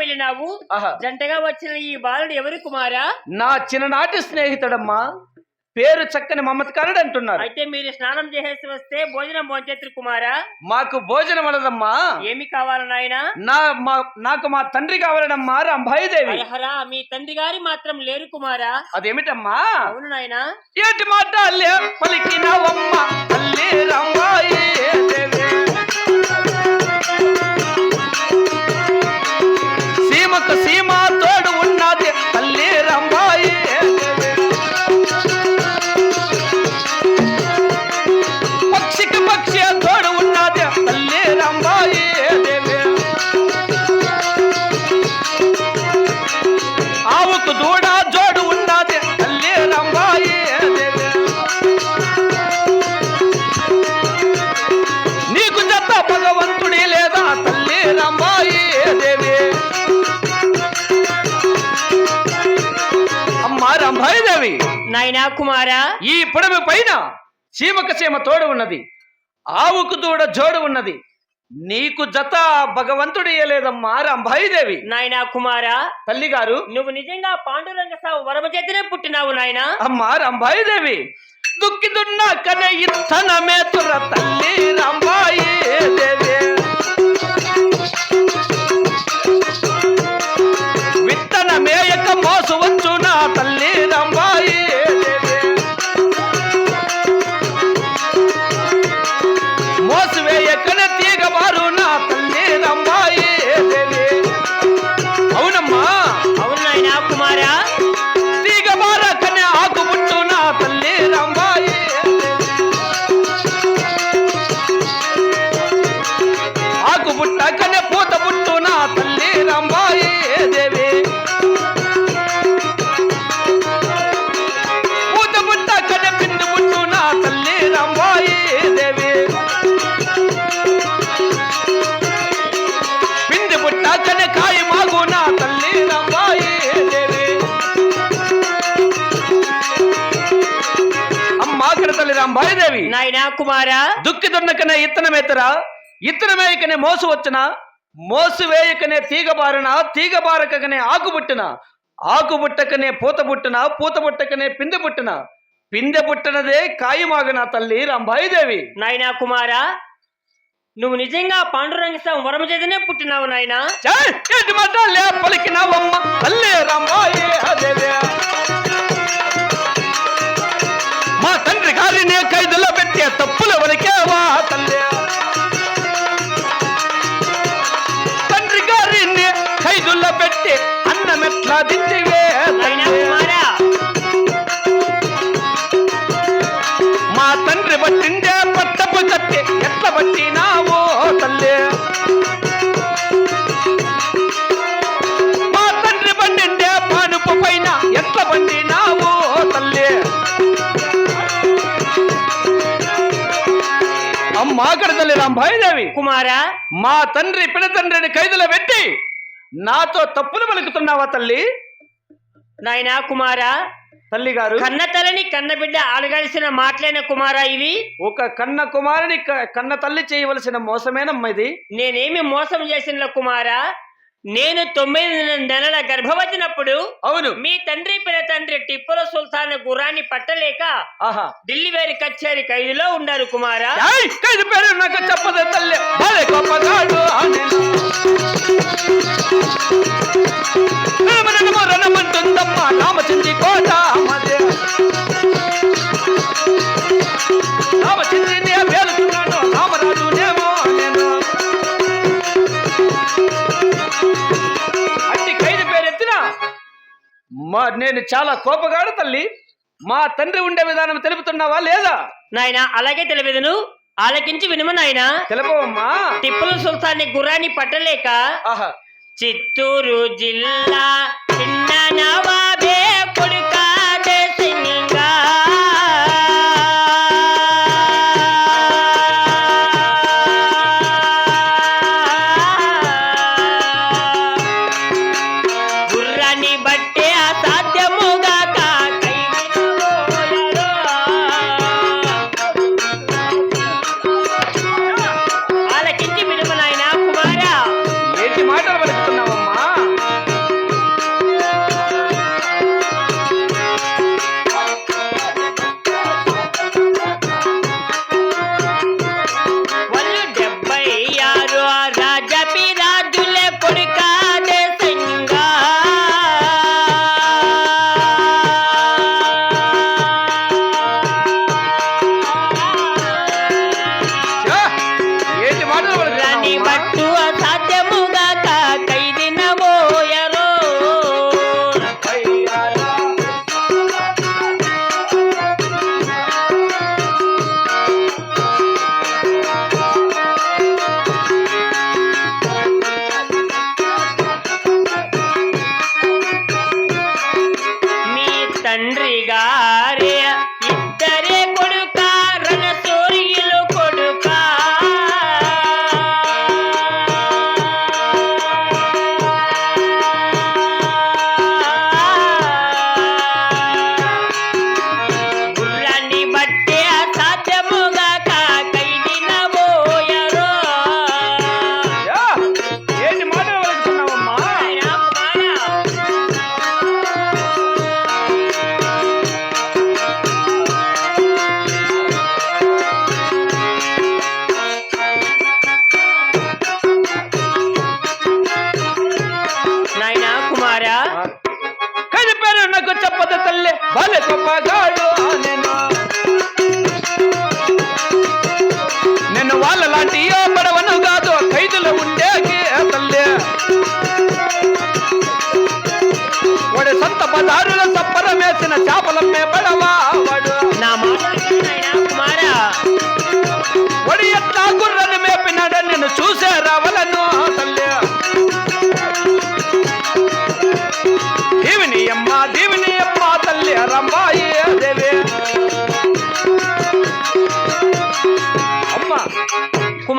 వెళ్ళినావు. జంటగా వచ్చిన ఈ బాలుడు ఎవరు కుమారా? నా చిన్ననాటి స్నేహితుడమ్మా. పేరు చక్కని మమత్కారుడు అంటున్నారు. అయితే మీరు స్నానం చేసేసి వస్తే భోజనం భోంచేతురు కుమారా? మాకు భోజనం వలదమ్మా. ఏమి కావాలి నాయనా? నా మా నాకు మా తండ్రి కావాలనమ్మా రంభాయిదేవి. హరహరా మీ తండ్రి గారి మాత్రం లేరు కుమారా? అదేమిటమ్మా? అవును నాయనా. ఏటి మాట పలికినవమ్మ? తల్లి రంభాయి అమ్మా రంభాయి దేవి నాయనా కుమారా. ఈ పొడవి పైన చీమక చీమ తోడు ఉన్నది. ఆవుకు దూడ జోడు ఉన్నది. నీకు జత భగవంతుడి లేదమ్మా రంభాయి దేవి నాయనా కుమారా. తల్లి గారు నువ్వు నిజంగా పాండురంగ సావు వరమ చేతనే పుట్టినావు నాయనా అమ్మా రంభాయి దేవి దుఃఖిదున్న అక్కడ తల్లి రంభాయి దేవి నాయనా కుమారా దుక్కి దున్నకనే ఇత్తనమెత్తరా ఇత్తనమేయకనే మోసు వచ్చిన మోసు వేయకనే తీగ బారిన తీగ బారకనే ఆకు పుట్టిన ఆకు బుట్టకనే పూత బుట్టిన పూత బుట్టకనే పిందె పుట్టిన పిందె పుట్టినదే కాయమాగన తల్లి రంభాయిదేవి నాయనా కుమారా నువ్వు నిజంగా పాండురంగ వరమ చేతనే పుట్టినావు నాయనా. పలికినవమ్మ. తల్లి బట్టిండే పట్టపు కట్టి ఎట్ల బట్టినావో తల్లి. మా తండ్రి బండిండే పానుపు పైన. ఎట్ల బండినావో తల్లి. అమ్మా అక్కడ తల్లి రాంభాయిదేవి కుమారా. మా తండ్రి పిన తండ్రిని ఖైదులో పెట్టి నాతో తప్పులు పలుకుతున్నావా తల్లి? నాయనా కుమారా తల్లి గారు కన్న తలని కన్న బిడ్డ ఆడగాల్సిన మాటలైన కుమారా ఇవి? ఒక కన్న కుమారుని కన్న తల్లి చేయవలసిన మోసమేనమ్మ ఇది? నేనేమి మోసం చేసిన కుమారా? నేను తొమ్మిది నెలల గర్భవతినప్పుడు అవును. మీ తండ్రి పిన తండ్రి టిప్పుల సుల్తాన్ గుర్రాన్ని పట్టలేక ఆహా. ఢిల్లీ వేరి కచేరి ఖైదులో ఉన్నారు కుమారా. ఏయ్, ఖైదు పేరు నాకు చెప్పదు తల్లి. భలే రణమంటుందమ్మ రామచంద్రి కోట. వేలుతున్నాను నేను. ఖైదు మా నేను చాలా కోపగాడు తల్లి. మా తండ్రి ఉండే విధానం తెలుపుతున్నావా లేదా? నాయనా అలాగే తెలియదును. ఆలకించి వినుము నాయనా. తెలుపవమ్మా. టిప్పుల సుల్తాన్ గుర్రాన్ని పట్టలేక ఆహా. చిత్తూరు జిల్లా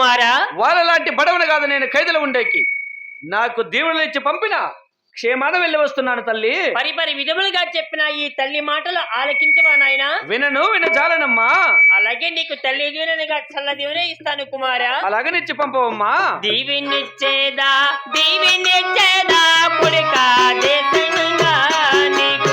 కుమారా. వాళ్ళ లాంటి బడవను కాదు నేను ఖైదులో ఉండేకి. నాకు దీవెనలు ఇచ్చి పంపిన. క్షేమాన వెళ్ళి వస్తున్నాను తల్లి. పరిపరి విధములుగా చెప్పిన ఈ తల్లి మాటలు ఆలకించవా నాయనా? వినను వినజాలనమ్మా అలాగే నీకు తల్లి దీవెనగా చల్ల దీవెనే ఇస్తాను కుమారా. అలాగనిచ్చి పంపవమ్మా. దీవినిచ్చేదా దీవినిచ్చేదా కొడుక దేశంగా నీకు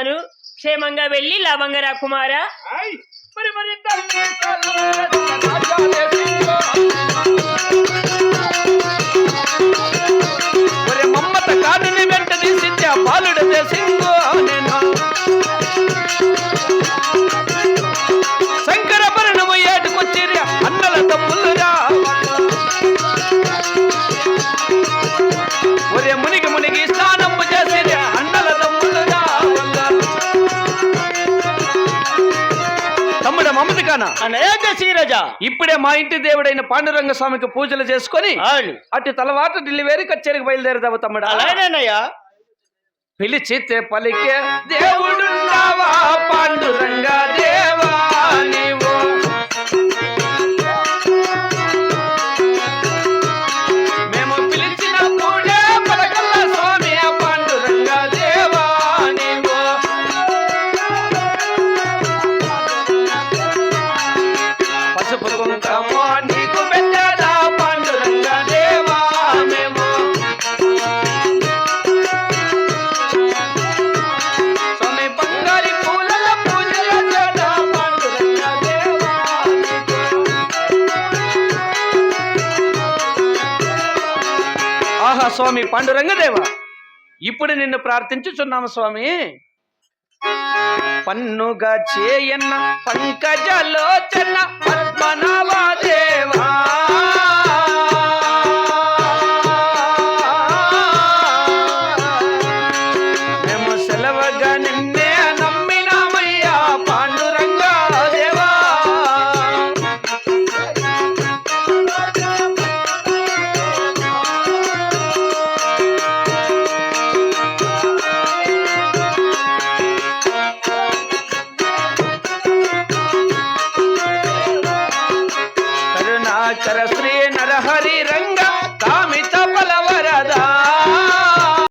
వినిస్తున్నాను క్షేమంగా వెళ్ళి లవంగరా కుమారా. మరి మరి ఇప్పుడే మా ఇంటి దేవుడైన పాండురంగ స్వామికి పూజలు చేసుకొని అటు తలవాట ఢిల్లీ వేరి కచ్చేరికి బయలుదేరదావు తమ్ముడు అలాగేనయ్యా పిలిచితే పలికే దేవుడున్నావా పాండురంగ స్వామి పాండురంగదేవ. ఇప్పుడు నిన్ను ప్రార్థించుచున్నాము స్వామి. పన్నుగా చేయన్న పంకజలోచన దేవా